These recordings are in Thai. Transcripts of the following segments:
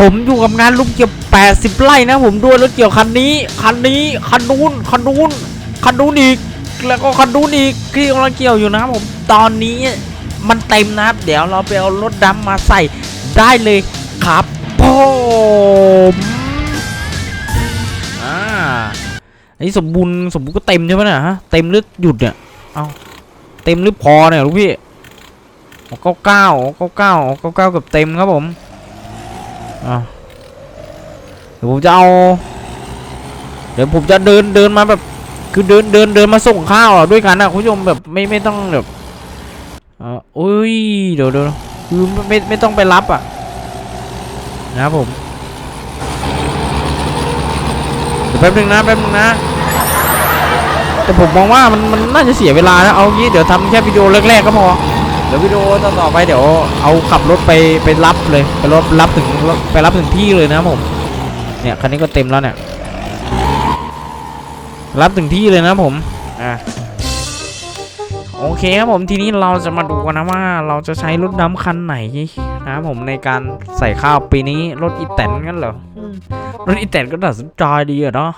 ผมอยู่กับงานลุงเกี่ยว80 ไร่นะผมด้วยรถเกี่ยวคันนี้คันนี้คันนู้นคันนู้นคันนู้นอีกแล้วก็คันนู้นอีกที่กำลังเกี่ยวอยู่นะผมตอนนี้มันเต็มนะครับ เดี๋ยวเราไปเอารถดำมาใส่ได้เลยครับผมอ่าอันนี้สมบูรณ์สมบูรณ์ก็เต็มใช่ไหมนี่ยฮะเต็มหรือหยุดเนี่ยเอาเต็มหรือพอเนี่ยลูกพี่เก้าเก้าเก้าเก้าเก้าเก้ากับเต็มครับผม อะเดี๋ยวผมจะเอา เดี๋ยวผมจะเดินเดินมาแบบ คือเดินเดินเดินมาส่งข้าวด้วยกันนะคุณผู้ชมแบบไม่ไม่ต้องแบบอออุ้ยเดี๋ยวเดี๋ยวคือไม่ไม่ต้องไปรับอะนะครับผมเดี๋ยวแป๊บนึงนะแป๊บนึงนะ แต่ผมมองว่ามันมันน่าจะเสียเวลานะเอางี้เดี๋ยวทำแค่วิดีโอแรกๆก็พอ เดี๋ยววิดีโอต่อต่อไปเดี๋ยวเอาขับรถไปไปรับเลยไปรถรับถึงไปรับถึงที่เลยนะครับผม เนี่ยคันนี้ก็เต็มแล้วเนี่ย รับถึงที่เลยนะผมอะโอเคครับผมทีนี้เราจะมาดูกันนะว่าเราจะใช้รถดำคันไหนนะครับผมในการใส่ข้าวปีนี้รถอีแตนกันเหรออืมรถอีแตนก็น่าสนใจดีอะเนาะ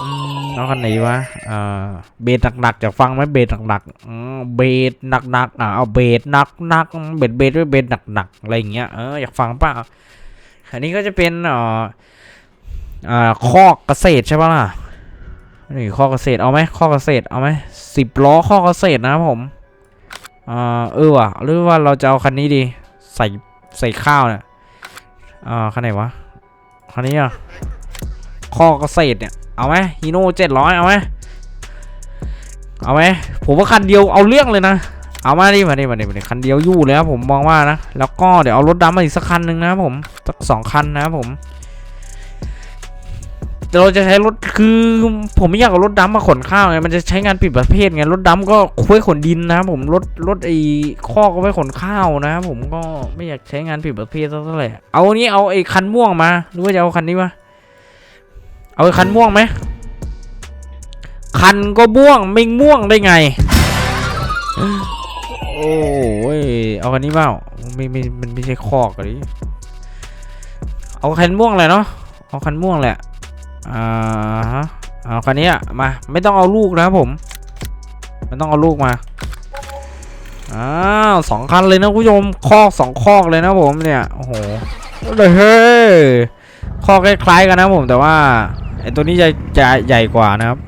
อืม เอาคันไหนวะอ่าเบสหนักๆจะฟังไหมเบสหนักๆอเบสหนักๆอะเอาเบสหนักๆเบสเบสด้วยเบสหนักๆอะไรอย่างเงี้ยเอออยากฟังป่ะอันนี้ก็จะเป็นเอ่ออ่าคอเกษตรใช่ป่ะล่ะนี่ข้อเกษตรเอาไหมข้อเกษตรเอาไหมสิบล้อข้อเกษตรนะครับผมอ่าเออว่ะหรือว่าเราจะเอาคันนี้ดีใส่ใส่ข้าวเนี่ยอ่าคันไหนวะคันนี้อะข้อเกษตรเนี่ย เอาไหมฮีโน่เจ็ดร้อยเอาไหมเอาไหมผมว่าคันเดียวเอาเรื่องเลยนะ เอามาดิมาดิมาดิมาดิคันเดียวอยู่เลยครับผมมองว่านะ แล้วก็เดี๋ยวเอารถดำมาอีกสักคันหนึ่งนะผมสักสองคันนะผมเราจะใช้รถคือผมไม่อยากเอารถดำมาขนข้าวไงมันจะใช้งานผิดประเภทไงรถดำก็คุ้ยขนดินนะผมรถรถไอ้ข้อก็ไว้ขนข้าวนะผมก็ไม่อยากใช้งานผิดประเภทเท่าไหร่เอาอันนี้เอาไอ้คันม่วงมาหรือว่าจะเอาคันนี้มา เอาคันม่วงไหมคันก็ม่วงไม่ม่วงได้ไง โอ้ยเอาคันนี้เปล่าไม่ไม่มันไม่ใช่คอกอะดิเอาคันม่วงเลยเนาะเอาคันม่วงแหละอ่าฮะเอาคันนี้อะมาไม่ต้องเอาลูกนะครับผมไม่ต้องเอาลูกมาอ้าวสองคันเลยนะคุณผู้ชมคอกสองคอกเลยนะผมเนี่ยโอ้โหเลยเฮ้ย คอคล้ายๆกันนะผมแต่ว่าไอตัวนี้จะจะใหญ่กว่านะครับ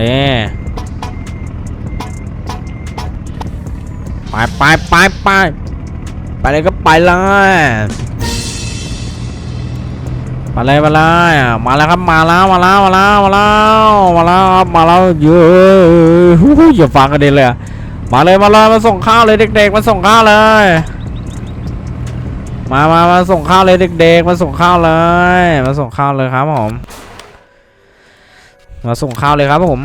นี่ไปไปไปไปไปเลยก็ไปเลยมาเลยมาเลยมาแล้วครับมาแล้วมาแล้วมาแล้วมาแล้วมาแล้วมาแล้วเยอะฮู้ฮู้อย่าฟังกันเด็เลยมาเลยมาเลยมาส่งข้าวเลยเด็กๆมาส่งข้าวเลย มามามาส่งข้าวเลยเด็กๆ มาส่งข้าวเลย มาส่งข้าวเลยครับผม มาส่งข้าวเลยครับผม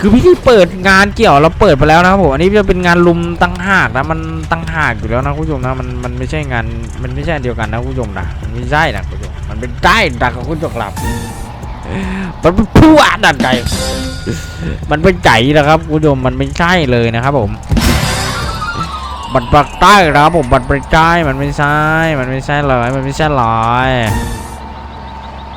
คือพิธีเปิดงานเกี่ยวเราเปิดไปแล้วนะครับผม อันนี้จะเป็นงานลุมตั้งหากนะ มันตั้งหากอยู่แล้วนะคุณผู้ชมนะ มันมันไม่ใช่งาน มันไม่ใช่เดียวกันนะคุณผู้ชมนะ มันไม่ใช่นะคุณผู้ชม มันเป็นได้ดักกับคุณผู้ชมครับมันเป็นผู้อ่านดันใจ มันเป็นใจนะครับคุณผู้ชม มันไม่ใช่เลยนะครับผม บัตรปักใต้ครับผมบัตรประจายมันไม่ใช่ มันไม่ใช่เลยมันไม่ใช่ลอย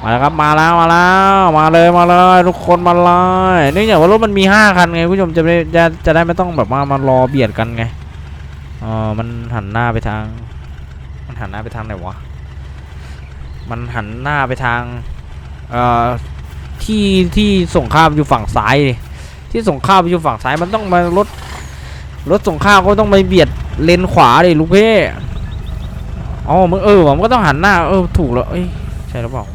มาแล้วครับมาแล้วมาแล้วมาเลยมาเลยทุกคนมาเลยเนื่องจากว่ารถมันมีห้าคันไงคุณผู้ชมจะไม่จะจะได้ไม่ต้องแบบว่ามารอเบียดกันไงอ๋อมันหันหน้าไปทาง มันหันหน้าไปทางไหนวะมันหันหน้าไปทางเอ่อที่ที่ส่งข้าวอยู่ฝั่งซ้ายที่ส่งข้าวอยู่ฝั่งซ้ายมันต้องมารถรถส่งข้าวก็ต้องไปเบียด เลนขวาดิลูกเพ่อ๋อมึงเออมันก็ต้องหันหน้า เออ ถูกแล้วเอ้ยใช่หรือเปล่า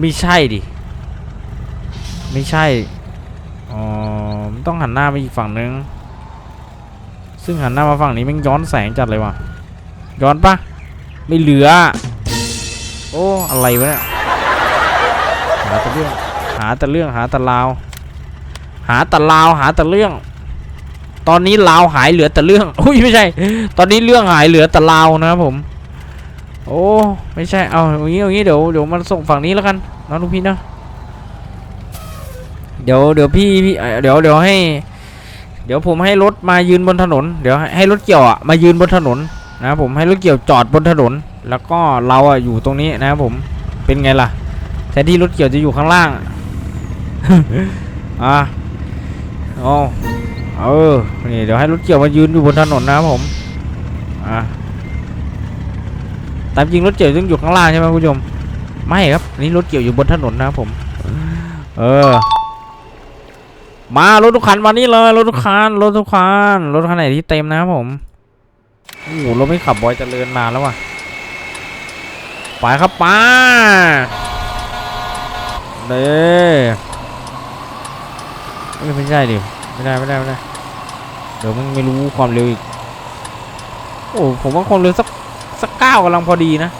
ไม่ใช่ดิ ไม่ใช่ อ๋อมันต้องหันหน้าไปอีกฝั่งนึง ซึ่งหันหน้ามาฝั่งนี้มันย้อนแสงจัดเลยว่ะ ย้อนปะไม่เหลือ โอ้ อะไรวะเนี่ย หาแต่เรื่อง หาแต่เรื่อง หาแต่ลาว หาแต่ลาว หาแต่เรื่อง ตอนนี้ลาวหายเหลือแต่เรื่องอุ้ยไม่ใช่ ตอนนี้เรื่องหายเหลือแต่ลาวนะครับผม โอ้ไม่ใช่เอาอย่างงี้อย่างงี้เดี๋ยวเดี๋ยวมันส่งฝั่งนี้แล้วกันนะลูกพี่นะเดี๋ยวเดี๋ยวพี่พี่เดี๋ยวเดี๋ยวให้ เดี๋ยวผมให้รถมายืนบนถนน เดี๋ยวให้รถเกี่ยวอะมายืนบนถนนนะครับผมให้รถเกี่ยวจอดบนถนน แล้วก็เราอะอยู่ตรงนี้นะครับผมเป็นไงล่ะแทนที่รถเกี่ยวจะอยู่ข้างล่างอะโอ้ เออ นี่เดี๋ยวให้รถเกี่ยวมายืนอยู่บนถนนนะครับผม อะ ตามจริงรถเกี่ยวต้องอยู่ข้างล่างใช่ไหมคุณผู้ชม ไม่ครับนี่รถเกี่ยวอยู่บนถนนนะครับผม เออ มารถทุกคันมานี่เลยรถทุกคันรถทุกคันรถคันไหนที่เต็มนะครับผม โอ้โหรถไม่ขับบอยจเจริญนานแล้วว่ะ ไปครับป้าเด้ไม่ใช่ดิไม่ได้ไม่ได้ไม่ได้ เดี๋ยวมันไม่รู้ความเร็วอีก โอ้ผมว่าความเร็วสักสักเก้ากำลังพอดีนะ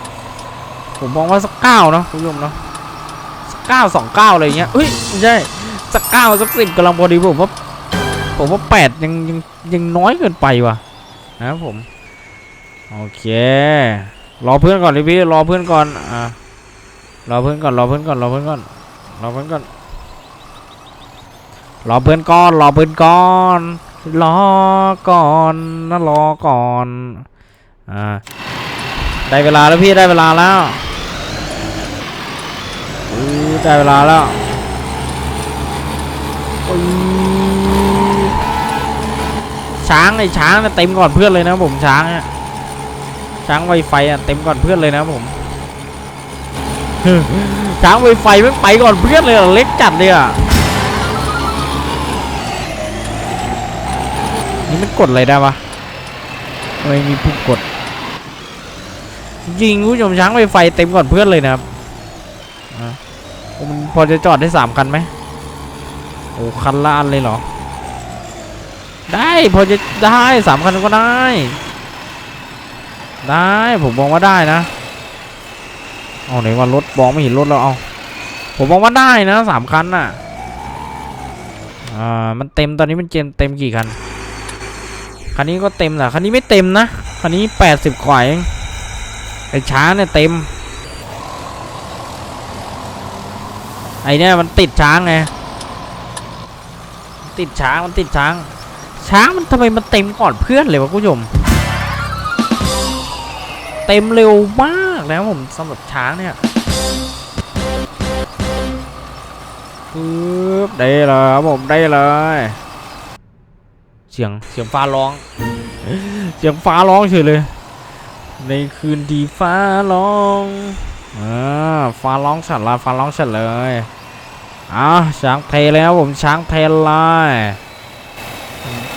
ผมมองว่าสักเก้าเนาะคุณผู้ชมเนาะสักเก้าสองเก้าอะไรเงี้ยเฮ้ยไม่ใช่สักเก้าสักสิบกำลังพอดีผมว่าผมว่าแปดยังยังยังน้อยเกินไปว่ะนะครับผมโอเครอเพื่อนก่อนพี่รอเพื่อนก่อนอ่ารอเพื่อนก่อนรอเพื่อนก่อนรอเพื่อนก่อนรอเพื่อนก่อนรอเพื่อนก่อนรอเพื่อนก่อน รอก่อนนะรอก่อนอ่าได้เวลาแล้วพี่ได้เวลาแล้วได้เวลาแล้วช้างไอ้ช้างเต็มก่อนเพื่อนเลยนะผมช้างเนี่ยช้างไวไฟอะเต็มก่อนเพื่อนเลยนะผมช้างไวไฟไม่งไปก่อนเพื่อนเลยอเล็กจัดเลยอะ นี่มันกดอะไรได้ปะไม่มีปุ่มกดจริงผู้ชมช้างไวไฟเต็มก่อนเพื่อนเลยนะครับอะมันพอจะจอดได้สามคันไหมโอ้คันละอันเลยเหรอ ได้พอจะได้สามคันก็ได้ ได้ผมมองว่าได้นะเอาไหนว่ารถมองไม่เห็นรถแล้วเอาผมมองว่าได้นะสามคันน่ะอ่ามันเต็มตอนนี้มันเต็มเต็มกี่คัน คันนี้ก็เต็มแหละคันนี้ไม่เต็มนะ คันนี้แปดสิบกว่าเองไอ้ช้างเนี่ยเต็ม ไอ้เนี่ยมันติดช้างไง ติดช้างมันติดช้าง ช้างมันทำไมมันเต็มก่อนเพื่อนเลยวะคุณผู้ชม เต็มเร็วมากนะครับผมสำหรับช้างเนี่ยปึ๊บได้เลยครับผมได้เลย เสียงเสียงฟ้าร้อง เสียงฟ้าร้องเฉยเลย ในคืนที่ฟ้าร้องอ่าฟ้าร้องฉันละฟ้าร้องฉันเลยอ่าช้างเทเลยครับผมช้างเทเลย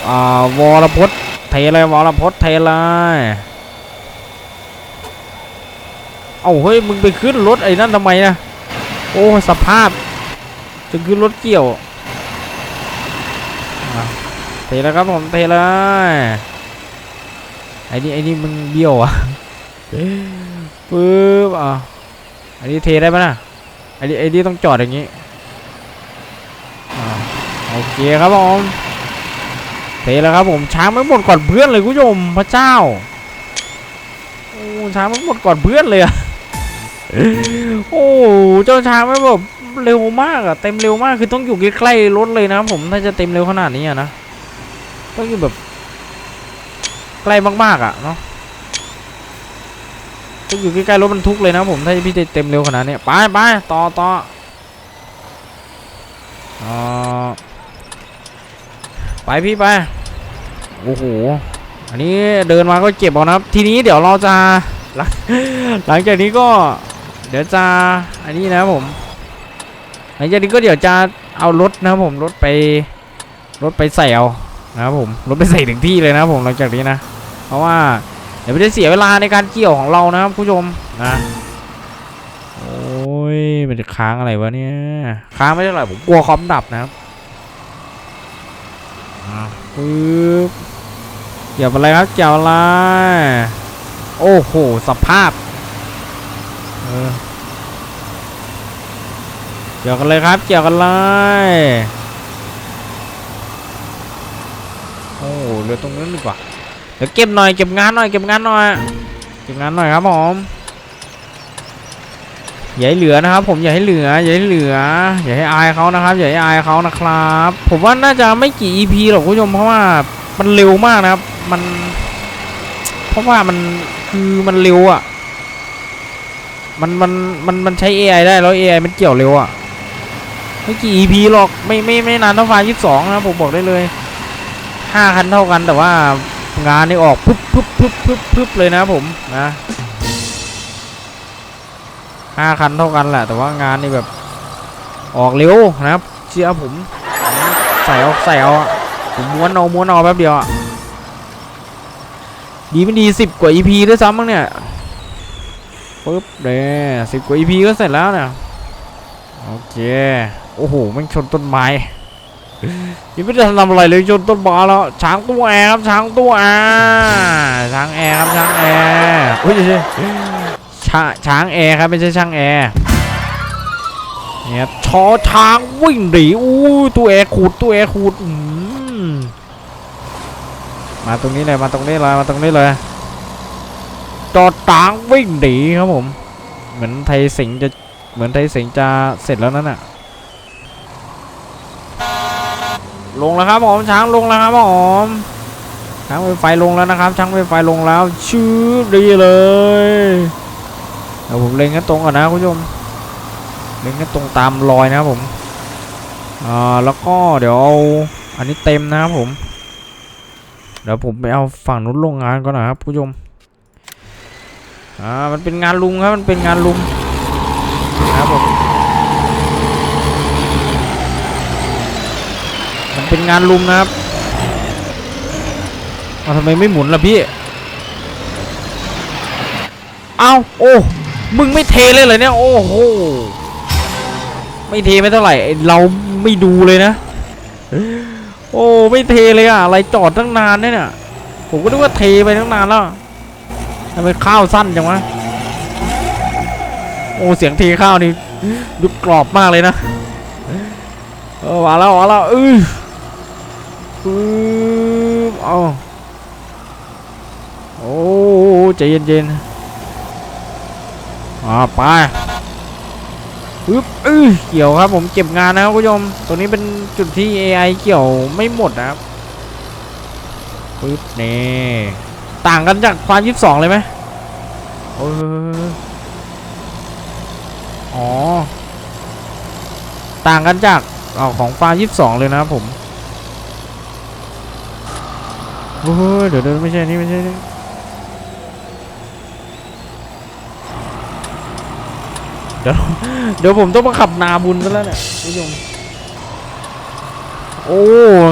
อ่าวรพจน์เทเลยวรพจน์เทเลยเอ้าเฮ้ยมึงไปขึ้นรถไอ้นั่นทำไมนะโอ้สภาพจะขึ้นรถเกี่ยว เทแล้วครับผมเทเลยไอ้นี่ไอ้นี่มึงเบี้ยวอะปึ๊บอะอันนี้เทได้ปะนะไอ้นี่ไอ้นี่ต้องจอดอย่างงี้โอเคครับผมเทแล้วครับผมช้างไม่หมดก่อนเพื่อนเลยคุณผู้ชมพระเจ้าโอ้ช้างไม่หมดก่อนเพื่อนเลยอะโอ้เจ้าช้างไม่แบบเร็วมากอะเต็มเร็วมากคือต้องอยู่ใกล้ๆรถเลยนะผมถ้าจะเต็มเร็วขนาดนี้อะนะ ต้องอยู่แบบใกล้มากๆอะเนาะต้องอยู่ใกล้ๆรถบรรทุกเลยนะผมถ้าพี่เต็มเร็วขนาดนี้ไปไปต่อต่ออ่าไปพี่ไปโอ้โหอันนี้เดินมาก็เจ็บเอานะครับ ทีนี้เดี๋ยวเราจะหลังหลังจากนี้ก็เดี๋ยวจะอันนี้นะผมหลังจากนี้ก็เดี๋ยวจะเอารถนะผมรถไปรถไปใส่เอา นะครับผมรถไปใส่ถึงที่เลยนะครับผมหลังจากนี้นะ เพราะว่าเดี๋ยวไม่ได้เสียเวลาในการเกี่ยวของเรานะครับผู้ชมนะโอ้ยมันจะค้างอะไรวะเนี่ยค้างไม่เท่าไหร่ผมกลัวคอมดับนะครับปึ๊บเกี่ยวอะไรครับเกี่ยวอะไรโอ้โหสภาพเออเกี่ยวกันเลยครับเกี่ยวกันเลย โอ้ เหลือตรงนั้นดีกว่าเดี๋ยวเก็บหน่อยเก็บงานหน่อยเก็บงานหน่อยเก็บงานหน่อยครับผมอย่าให้เหลือนะครับ ผมอย่าให้เหลืออย่าให้เหลืออย่าให้อายเขานะครับอย่าให้อายเขานะครับ ผมว่าน่าจะไม่กี่ EP หรอกคุณผู้ชมเพราะว่ามันเร็วมากนะครับ มันผราะว่ามันคือมันเร็วอะ มันมันมันมันใช้ AI ได้แล้ว AI มันเกี่ยวเร็วอะไม่กี่ EP หรอกไม่ไม่ไม่นานเท่าไฟยี่สิบสองนะผมบอกได้เลย ห้าคันเท่ากันแต่ว่างานนี่ออกปุ๊บปุ๊บปุ๊บปุ๊บปุ๊บเลยนะผมนะห้าคันเท่ากันแหละ แต่ว่างานนี่แบบออกเร็วนะครับ เชื่อผม ใส่เอาใส่เอาผมม้วนเอาม้วนเอาแป๊บเดียวอะดีไม่ดีสิบกว่า EP ด้วยซ้ำมั้งเนี่ยปุ๊บเด้สิบกว่า EP ก็เสร็จแล้วเนี่ยโอเค โอ้โหมันชนต้นไม้ ยังไม่ได้ทำอะไรเลยชนต้นไม้แล้วช้างตัวแอร์ครับช้างตัวแอร์ช้างแอร์ครับช้างแอร์อุ้ยเดี๋ยวๆช้าช้างแอร์ครับไม่ใช่ช้างแอร์เนี่ยชอช้างวิ่งหนีอู้ตัวแอร์ขูดตัวแอร์ขูดอืมมาตรงนี้เลยมาตรงนี้เลยมาตรงนี้เลยจอดช้างวิ่งหนีครับผม เหมือนไทยสิงห์จะเหมือนไทยสิงห์จะเสร็จแล้วนั่นน่ะ ลงแล้วครับผมช้างลงแล้วครับผมช้างไฟไฟลงแล้วนะครับ ช้างไฟไฟลงแล้ว ชื่อดีเลยเดี๋ยวผมเล็งกันตรงก่อนนะคุณผู้ชมเล็งกันตรงตามรอยนะครับผมอ่าแล้วก็เดี๋ยวเอาอันนี้เต็มนะครับผม เดี๋ยวผมไปเอาฝั่งนู้นลงงานก่อนนะครับผู้ชมอ่ามันเป็นงานลุงครับมันเป็นงานลุงนะครับผมมันเป็น งานลุมนะครับเอาทำไมไม่หมุนล่ะพี่ เอาโอ้ มึงไม่เทเลยเหรอเนี่ย โอ้โห ไม่เทไม่เท่าไหร่ เราไม่ดูเลยนะ โอ้ ไม่เทเลยอะอะไรจอดตั้งนานเนี่ยเนี่ยผมก็นึกว่าเทไปตั้งนานแล้วทำไมข้าวสั้นจังวะ โอ้ เสียงเทข้าวนี่ดูกรอบมากเลยนะ เออมาแล้วมาแล้วเออ ปึ๊บเอาโอ้ใจเย็นๆอ่าไปปึ๊บเออเกี่ยวครับผมเก็บงานนะครับคุณผู้ชมตรงนี้เป็นจุดที่ AI เกี่ยวไม่หมดนะครับปึ๊บนี่ต่างกันจากความยี่สิบสองเลยไหมเอออ๋อ ต่างกันจากออของฟายี่สิบสองเลยนะครับผม เฮ้ยเดี๋ยวเดี๋ยวไม่ใช่นี่ไม่ใช่นี่เดี๋ยวเดี๋ยวผมต้องมาขับนาบุญซะแล้วเนี่ยคุณผู้ชมโอ้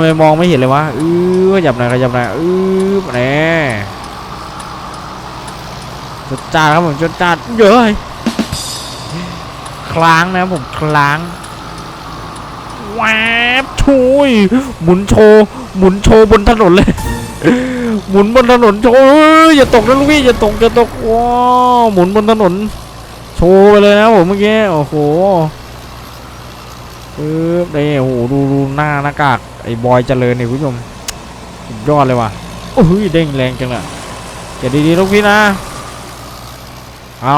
ไม่มองไม่เห็นเลยวะอือขยับหน่อยขยับหน่อยอือแหน่จดจ้าครับผมจดจ้าเยอะคล้างนะผมคล้างแวบชุยหมุนโชว์หมุนโชว์บนถนนเลย หมุนบนถนนโชว์อย่าตกนะลูกพี่อย่าตกอย่าตกว้าหมุนบนถนน โชว์ไปเลยนะผมเมื่อกี้โอ้โหปึ๊บนี่โอ้โหดูดูหน้าหน้ากากไอ้บอยเจริญนี่คุณผู้ชมสุดยอดเลยว่ะโอ้ยเด้งแรงจังเลยเก็บดีๆลูกพี่นะเอา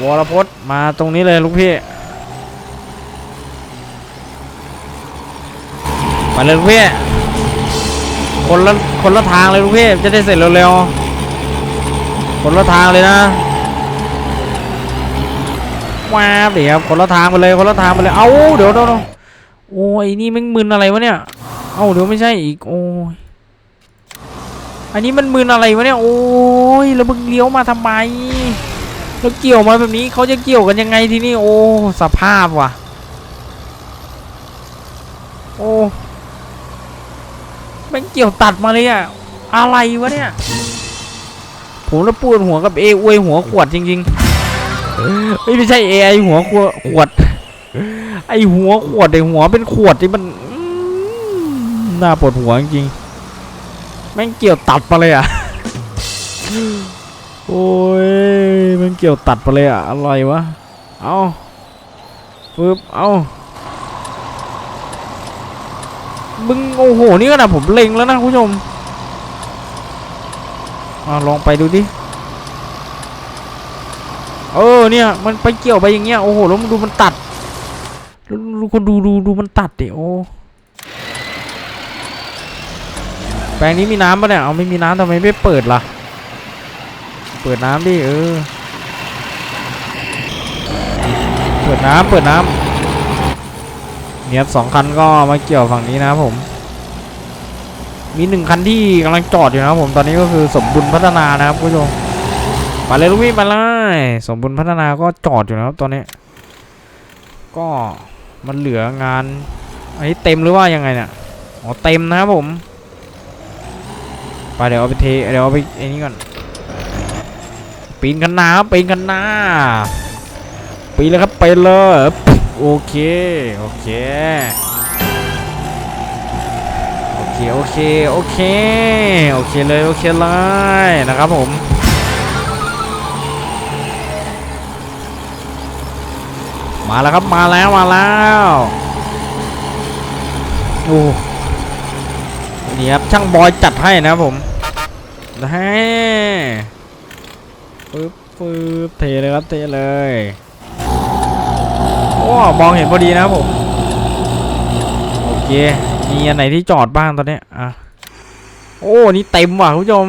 วรพจน์มาตรงนี้เลยลูกพี่มาเลยลูกพี่ คนละคนละทางเลยลูกพี่จะได้เสร็จเร็วๆคนละทางเลยนะว้าบเดี๋ยวคนละทางไปเลยคนละทางไปเลย เอ้าเดี๋ยวเดี๋ยวโอ้ยนี่มันมึนอะไรวะเนี่ย เอ้าเดี๋ยวไม่ใช่อีกโอ้ยอันนี้มันมึนอะไรวะเนี่ยโอ้ยแล้วมึงเลี้ยวมาทำไมแล้วเกี่ยวมาแบบนี้เขาจะเกี่ยวกันยังไงทีนี่โอ้สภาพว่ะ โอ้ ม่งเกี่ยวตัดมาเลยอะ อะไรวะเนี่ย ผมแล้วปวดหัวกับเออวยหัวขวดจริงๆไม่ใช่เอไอหัวขวดขวด ไอหัวขวดไอหัวเป็นขวดที่มันน่าปวดหัวจริงๆแม่งเกี่ยวตัดมาเลยอะ โอ้ยมันเกี่ยวตัดไปเลยอะ อะไรวะ เอาปึ๊บ เอา มึงโอ้โหนี่ขนาดผมเล็งแล้วนะคุณผู้ชมอลองไปดูดิเออเนี่ยมันไปเกี่ยวไปอย่างเงี้ยโอ้โหแล้วมึงดูมันตัดล้วดูคนดูดูดูมันตัดดิโอ้แปลงนี้มีน้ำปะเนี่ยเอาไม่มีน้ำทำไมไม่เปิดล่ะ เปิดน้ำดิเออ เปิดน้ำเปิดน้ำ เนี่ยครับสองคันก็มาเกี่ยวฝั่งนี้นะครับผม มีหนึ่งคันที่กำลังจอดอยู่นะครับผมตอนนี้ก็คือสมบุญพัฒนานะครับคุณผู้ชมมาเลยลูกพี่มาเลยสมบุญพัฒนาก็จอดอยู่นะครับตอนนี้ ก็มันเหลืองานอันนี้เต็มหรือว่ายังไงเนี่ยอ๋อเต็มนะครับผมไปเดี๋ยวเอาไปเทเดี๋ยวเอาไปไอ้นี่ก่อนปีนกันนาปีนกันนาปีนเลยครับไปเลย โอเค โอเค โอเค โอเค โอเค โอเคเลย โอเคเลยนะครับผมมาแล้วครับมาแล้วมาแล้วโอ้นี่ครับช่างบอยจัดให้นะครับผมให้ปึ๊บปึ๊บเทเลยครับเทเลย อ้มองเห็นพอดีนะครับผม โอเค มีอันไหนที่จอดบ้างตอนนี้อะ โอ้ นี่เต็มว่ะคุณผู้ชม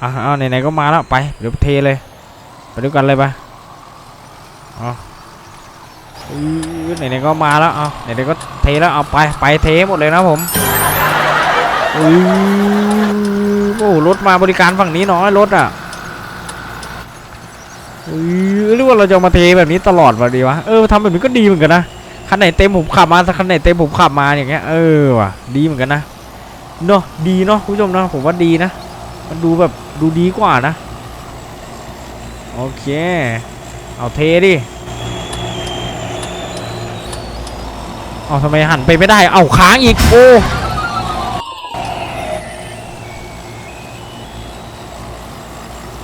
อะเอาไหนๆก็มาแล้ว ไป เดี๋ยวเทเลย ไปด้วยกันเลยไปเอาอือไหนๆก็มาแล้วเอาไหนๆก็เทแล้วเอาไป ไปเทหมดเลยนะผมอือโอ้รถมาบริการฝั่งนี้น้อยรถอะ หรือว่าเราจะมาเทแบบนี้ตลอดวะดีวะ เออทำแบบนี้ก็ดีเหมือนกันนะ คันไหนเต็มผมขับมาสักคันไหนเต็มผมขับมาอย่างเงี้ย เออว่ะ ดีเหมือนกันนะ เนาะดีเนาะคุณผู้ชมเนาะผมว่าดีนะ มันดูแบบดูดีกว่านะ โอเค เอาเทดิ เอาทำไมหันไปไม่ได้ เอาค้างอีก โอ้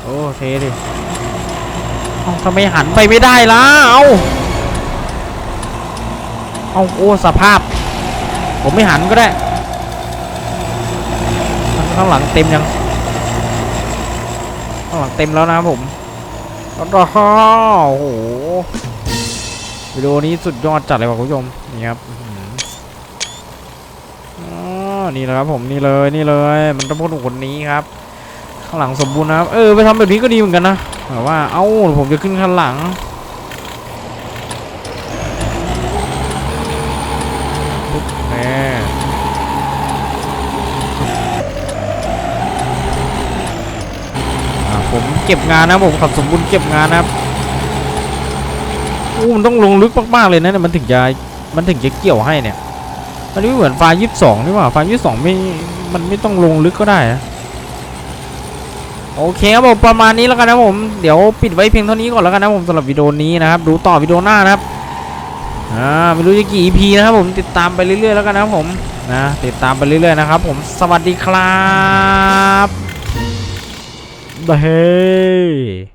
โอ้เทดิ เอาทำไมหันไปไม่ได้ล่ะเอาเอาโอ้สภาพ ผมไม่หันก็ได้ ข้างหลังเต็มยัง ข้างหลังเต็มแล้วนะผมโอ้โหวิดีโอนี้สุดยอดจัดเลยว่ะคุณผู้ชม นี่ครับอ๋อนี่แหละครับผมนี่เลยนี่เลย มันต้องพูดถึงคนนี้ครับ ข้างหลังสมบูรณ์นะครับ เออไปทำแบบนี้ก็ดีเหมือนกันนะแต่ว่า เอ้า ผมจะขึ้นข้างหลัง ปุ๊บแน่อะผมเก็บงานนะผมขับสมบูรณ์เก็บงานนะครับอู้มันต้องลงลึกมากๆเลยนะเนี่ยมันถึงจะมันถึงจะเกี่ยวให้เนี่ย มันไม่เหมือนไฟยี่สิบสองนี่หว่าไฟยี่สิบสองไม่ มันไม่ต้องลงลึกก็ได้นะ โอเคครับผมประมาณนี้แล้วกันนะผมเดี๋ยวปิดไว้เพียงเท่านี้ก่อนแล้วกันนะผมสำหรับวิดีโอนี้นะครับดูต่อวิดีโอหน้านะครับอ่าไม่รู้จะกี่ EP นะครับผมติดตามไปเรื่อยๆแล้วกันนะผมนะติดตามไปเรื่อยๆนะครับผมสวัสดีครับเฮ้